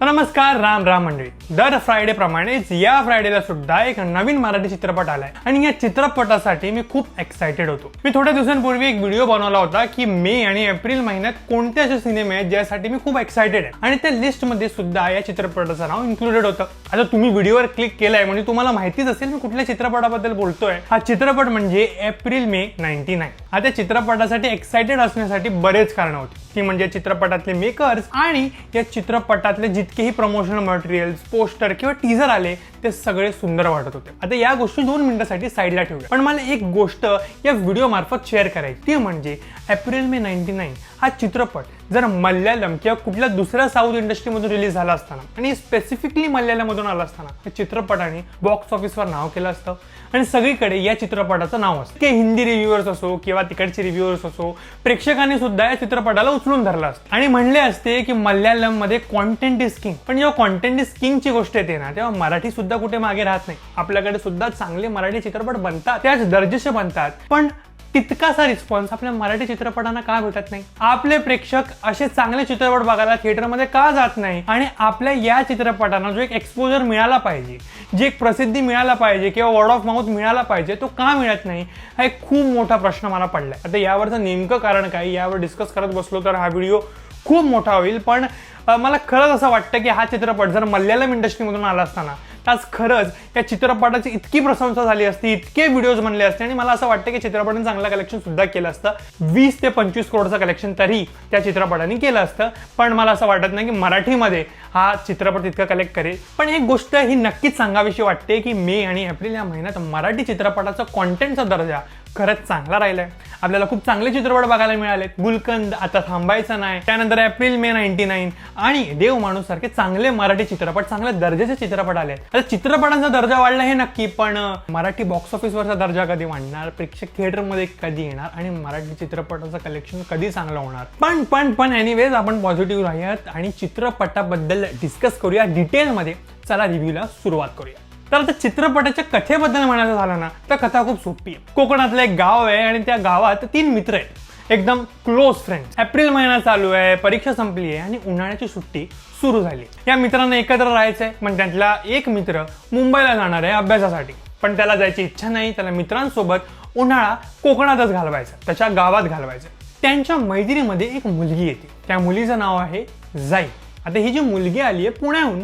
तर नमस्कार राम राम मंडळी. दर फ्रायडे प्रमाणेच या फ्रायडेला सुद्धा एक नवीन मराठी चित्रपट आलाय. आणि या चित्रपटासाठी मी खूप एक्सायटेड होतो. मी थोड्या दिवसांपूर्वी एक व्हिडिओ बनवला होता की मे आणि एप्रिल महिन्यात कोणते असे सिनेमे आहेत ज्यासाठी मी खूप एक्सायटेड आहे. आणि त्या लिस्टमध्ये सुद्धा या चित्रपटाचं नाव इन्क्लुडेड होतं. आता तुम्ही व्हिडिओवर क्लिक केलाय म्हणजे तुम्हाला माहितीच असेल मी कुठल्या चित्रपटाबद्दल बोलतोय. हा चित्रपट म्हणजे एप्रिल मे नाईन्टी नाईन आता चित्रपटासाठी एक्साइटेड असण्यासाठी बरेच कारण होते. ती म्हणजे चित्रपटातले मेकर्स आणि या चित्रपटातले जितकेही प्रमोशनल मटेरियल्स पोस्टर किंवा टीझर आले ते सगळे सुंदर वाटत होते. आता या गोष्टी दोन मिनिटासाठी साईडला ठेवल्या पण मला एक गोष्ट या व्हिडिओ मार्फत शेअर करायची ती म्हणजे एप्रिल मे नाईन्टी नाईन हा चित्रपट जर मल्याळम किंवा कुठल्या दुसऱ्या साऊथ इंडस्ट्रीमधून रिलीज झाला असताना आणि स्पेसिफिकली मल्याळमधून आला असताना या चित्रपटाने बॉक्स ऑफिसवर नाव केलं असतं. आणि सगळीकडे या चित्रपटाचं नाव असतं. की हिंदी रिव्ह्युअर्स असो किंवा तिकडचे रिव्ह्युअर्स असो प्रेक्षकांनी सुद्धा या चित्रपटाला उचलून धरलं असतं. आणि म्हणले असते की मल्याळममध्ये कॉन्टेंट इज किंग पण जेव्हा कॉन्टेंट इज किंगची गोष्ट येते ना तेव्हा मराठी सुद्धा कुठे मागे राहत नाही. आपल्याकडे सुद्धा चांगले मराठी चित्रपट बनतात. त्याच दर्जेचे बनतात. पण तितकासा रिस्पॉन्स आपल्या मराठी चित्रपटांना का भेटत नाही? आपले प्रेक्षक असे चांगले चित्रपट बघायला थिएटरमध्ये का जात नाही? आणि आपल्या या चित्रपटांना जो एक एक्सपोजर मिळाला पाहिजे जी एक प्रसिद्धी मिळायला पाहिजे किंवा वर्ड ऑफ माउथ मिळाला पाहिजे तो का मिळत नाही? हा एक खूप मोठा प्रश्न मला पडलाय. आता यावरचं नेमकं कारण काय? यावर डिस्कस करत बसलो तर हा व्हिडिओ खूप मोठा होईल. पण मला खरंच असं वाटतं की हा चित्रपट जर मल्याळम इंडस्ट्रीमधून आला असताना आज खरंच या चित्रपटाची इतकी प्रशंसा झाली असती इतके व्हिडिओज बनले असते आणि मला असं वाटतं की चित्रपटाने चांगलं कलेक्शन सुद्धा केलं असतं. वीस ते पंचवीस करोडचं कलेक्शन तरी त्या चित्रपटाने केलं असतं. पण मला असं वाटत नाही की मराठीमध्ये हा चित्रपट इतका कलेक्ट करेल. पण एक गोष्ट ही नक्कीच सांगावीशी वाटते की मे आणि एप्रिल या महिन्यात मराठी चित्रपटाचा कॉन्टेंटचा दर्जा खरंच चांगला राहिलाय. आपल्याला खूप चांगले चित्रपट बघायला मिळाले गुलकंद आता थांबायचा नाही. त्यानंतर एप्रिल मे नाईन्टी नाईन आणि देव माणूस सारखे चांगले मराठी चित्रपट चांगल्या दर्जाचे चित्रपट आले आता चित्रपटांचा दर्जा वाढला हे नक्की पण मराठी बॉक्स ऑफिसवरचा दर्जा कधी वाढणार? प्रेक्षक थिएटरमध्ये कधी येणार? आणि मराठी चित्रपटाचं कलेक्शन कधी चांगलं होणार? पण पण पण एनिवेज आपण पॉझिटिव्ह राहूयात. आणि चित्रपटाबद्दल डिस्कस करूया डिटेलमध्ये चला रिव्ह्यूला सुरुवात करूया. तर आता चित्रपटाच्या कथेबद्दल म्हणायचं झालं ना तर कथा खूप सोपी आहे. कोकणातलं एक गाव आहे आणि त्या गावात तीन मित्र आहेत. एकदम क्लोज फ्रेंड एप्रिल महिना चालू आहे परीक्षा संपली आहे आणि उन्हाळ्याची सुट्टी सुरू झाली. या मित्रांना एकत्र राहायचं आहे पण त्यातला एक मित्र मुंबईला जाणार आहे अभ्यासासाठी. पण त्याला जायची इच्छा नाही त्याला मित्रांसोबत उन्हाळा कोकणातच घालवायचा त्याच्या गावात घालवायचा. त्यांच्या मैत्रीमध्ये एक मुलगी येते. त्या मुलीचं नाव आहे जाई. आता ही जी मुलगी आली आहे पुण्याहून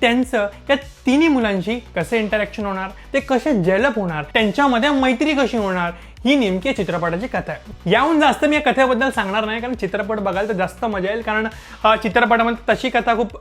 त्यांचं त्या तिन्ही मुलांशी कसे इंटरॅक्शन होणार ते कसे जलप होणार त्यांच्यामध्ये मैत्री कशी होणार ही नेमकी चित्रपटाची कथा आहे. याहून जास्त मी या कथेबद्दल सांगणार नाही कारण चित्रपट बघायला तर जास्त मजा येईल कारण चित्रपटामध्ये तशी कथा खूप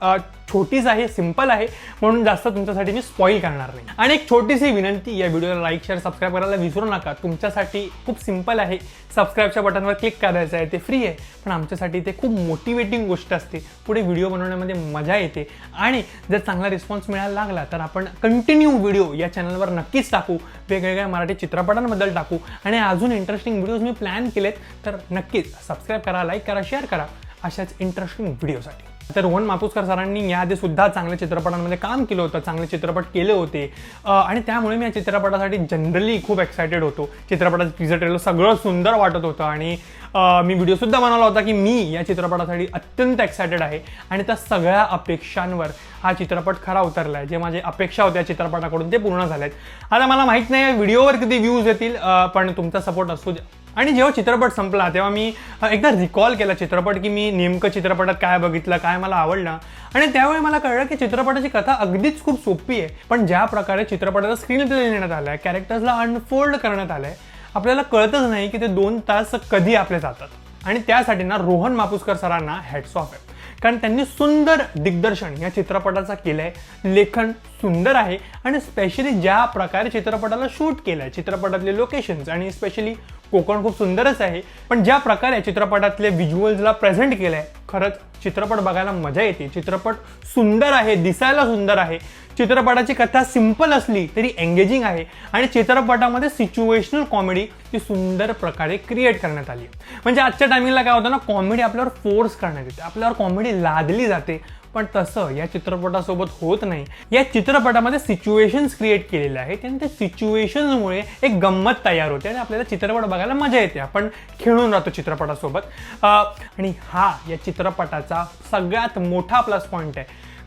छोटीच आहे सिंपल आहे म्हणून जास्त तुमच्यासाठी मी स्पॉईल करणार नाही. आणि एक छोटीशी विनंती या व्हिडिओला लाईक शेअर सबस्क्राईब करायला विसरू नका. तुमच्यासाठी खूप सिंपल आहे. सबस्क्राईबच्या बटनवर क्लिक करायचं आहे ते फ्री आहे. पण आमच्यासाठी ते खूप मोटिवेटिंग गोष्ट असते. पुढे व्हिडिओ बनवण्यामध्ये मजा येते. आणि जर चांगला रिस्पॉन्स मिळायला लागला तर आपण कंटिन्यू व्हिडिओ या चॅनलवर नक्कीच टाकू. वेगवेगळ्या मराठी चित्रपटांबद्दल टाकू. आणि अजून इंटरेस्टिंग व्हिडिओज मी प्लॅन केलेत तर नक्कीच सबस्क्राईब करा लाईक करा शेअर करा अशाच इंटरेस्टिंग व्हिडिओसाठी तर रोहन मापूसकर सरांनी याआधी सुद्धा चांगल्या चित्रपटांमध्ये काम केलं होतं चांगले चित्रपट केले होते. आणि त्यामुळे मी या चित्रपटासाठी जनरली खूप एक्सायटेड होतो. चित्रपटाचं टीजर ट्रेलर सगळं सुंदर वाटत होतं आणि मी व्हिडिओसुद्धा बनवला होता की मी या चित्रपटासाठी अत्यंत एक्सायटेड आहे. आणि त्या सगळ्या अपेक्षांवर हा चित्रपट खरा उतरला आहे जे माझे अपेक्षा होत्या चित्रपटाकडून ते पूर्ण झालेत. आता मला माहीत नाही व्हिडिओवर किती व्ह्यूज येतील पण तुमचा सपोर्ट असू द्या. आणि जेव्हा चित्रपट संपला तेव्हा मी एकदा रिकॉल केला चित्रपट की मी नेमकं चित्रपटात काय बघितलं काय मला आवडलं. आणि त्यावेळी मला कळलं की चित्रपटाची कथा अगदीच खूप सोपी आहे. पण ज्या प्रकारे चित्रपटाचा स्क्रीन प्ले देण्यात आला आहे कॅरेक्टर्सला अनफोल्ड करण्यात आलं आहे आपल्याला कळतच नाही की ते दोन तास कधी आपले जातात. आणि त्यासाठी ना रोहन मापुसकर सरांना हॅट्स ऑफ आहे. कारण त्यांनी सुंदर दिग्दर्शन या चित्रपटाचा केलं आहे लेखन सुंदर आहे आणि स्पेशली ज्या प्रकारे चित्रपटाला शूट केलं आहे चित्रपटातले लोकेशन्स आणि स्पेशली कोकण खूप सुंदरच आहे. पण ज्या प्रकारे चित्रपटातले व्हिज्युअल्सला प्रेझेंट केलं आहे खरंच चित्रपट बघायला मजा येते. चित्रपट सुंदर आहे दिसायला सुंदर आहे. चित्रपटाची कथा सिंपल असली तरी एंगेजिंग आहे. आणि चित्रपटामध्ये सिच्युएशनल कॉमेडी ती सुंदर प्रकारे क्रिएट करण्यात आली. आहे म्हणजे आजच्या टायमिंगला काय होतं ना कॉमेडी आपल्यावर फोर्स करण्यात येते. आपल्यावर कॉमेडी लादली जाते. पण तसं या चित्रपटासोबत होत नाही. या चित्रपटामध्ये सिच्युएशन्स क्रिएट केलेले आहेत आणि त्या सिच्युएशन्समुळे एक गंमत तयार होते आणि आपल्याला चित्रपट बघायला मजा येते. आपण खेळून राहतो चित्रपटासोबत. आणि हा या चित्रपटाचा सगळ्यात मोठा प्लस पॉईंट आहे.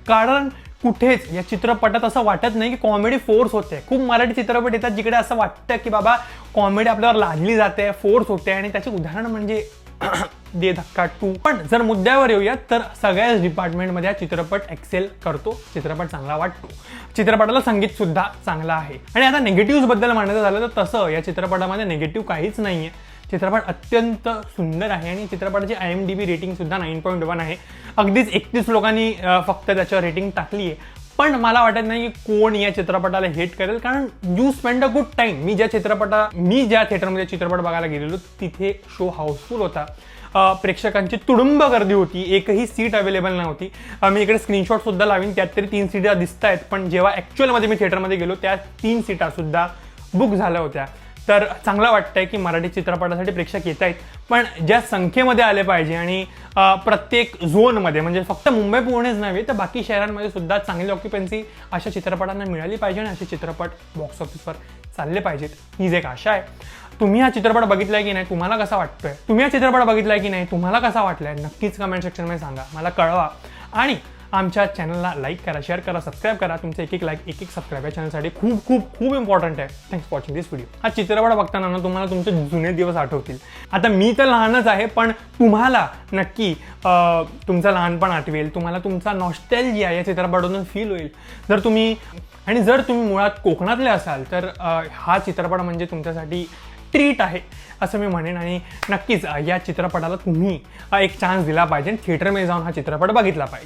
कारण कुठेच या चित्रपटात असं वाटत नाही की कॉमेडी फोर्स होते. खूप मराठी चित्रपट येतात जिकडे असं वाटतं की बाबा कॉमेडी आपल्यावर लादली जाते फोर्स होते आणि त्याचे उदाहरण म्हणजे दे धक्का टू. पण जर मुद्द्यावर येऊयात तर सगळ्याच डिपार्टमेंटमध्ये हा चित्रपट एक्सेल करतो. चित्रपट चांगला वाटतो. चित्रपटाला संगीत सुद्धा चांगला आहे. आणि आता negatives बद्दल म्हणायचं झालं तर तसं या चित्रपटामध्ये निगेटिव्ह काहीच नाही आहे चित्रपट अत्यंत सुंदर आहे आणि चित्रपटाची I M D B rating सुद्धा नाईन पॉईंट वन आहे. अगदीच एकतीस लोकांनी फक्त त्याच्यावर रेटिंग टाकली आहे पण मला वाटत नाही की कोण या चित्रपटाला हेट करेल कारण you spend a good time मी ज्या चित्रपटा मी ज्या थिएटरमध्ये चित्रपट बघायला गेलेलो तिथे शो हाऊसफुल होता. प्रेक्षकांची तुडुंब गर्दी होती एकही सीट अवेलेबल नव्हती. मी इकडे स्क्रीनशॉट सुद्धा लावीन त्यात तरी तीन सीटा दिसत आहेत पण जेव्हा ॲक्च्युअलमध्ये मी थिएटरमध्ये गेलो त्या तीन सीटा सुद्धा बुक झाल्या होत्या. तर चांगलं वाटतंय की मराठी चित्रपटासाठी प्रेक्षक येत आहेत. पण ज्या संख्येमध्ये आले पाहिजे आणि प्रत्येक झोनमध्ये म्हणजे फक्त मुंबई पुणेच नव्हे तर बाकी शहरांमध्ये सुद्धा चांगली ऑक्युपन्सी अशा चित्रपटांना मिळाली पाहिजे आणि असे चित्रपट बॉक्स ऑफिसवर चालले पाहिजेत. हीच एक आशा आहे. तुम्ही हा चित्रपट बघितलाय की नाही तुम्हाला कसा वाटतोय? तुम्ही हा चित्रपट बघितलाय की नाही तुम्हाला कसा वाटलाय? नक्कीच कमेंट सेक्शनमध्ये सांगा. मला कळवा. आणि आमच्या चॅनलला लाईक करा शेअर करा सबस्क्राईब करा. तुमचे एक एक लाईक एक एक सबस्क्राईब या चॅनलसाठी खूप खूप खूप इम्पॉर्टंट आहे. थँक्स वॉचिंग दिस व्हिडिओ हा चित्रपट बघताना ना तुम्हाला तुमचे जुने दिवस आठवतील. आता मी तर लहानच आहे पण तुम्हाला नक्की तुमचं लहानपण आठवेल. तुम्हाला तुमचा नॉस्टॅल्जिया या चित्रपटातून फील होईल. जर तुम्ही आणि जर तुम्ही मुळात कोकणातले असाल तर हा चित्रपट म्हणजे तुमच्यासाठी ट्रीट आहे असं मी म्हणेन. आणि नक्कीच या चित्रपटाला तुम्ही एक चान्स दिला पाहिजे. थिएटरमध्ये जाऊन हा चित्रपट बघितला पाहिजे.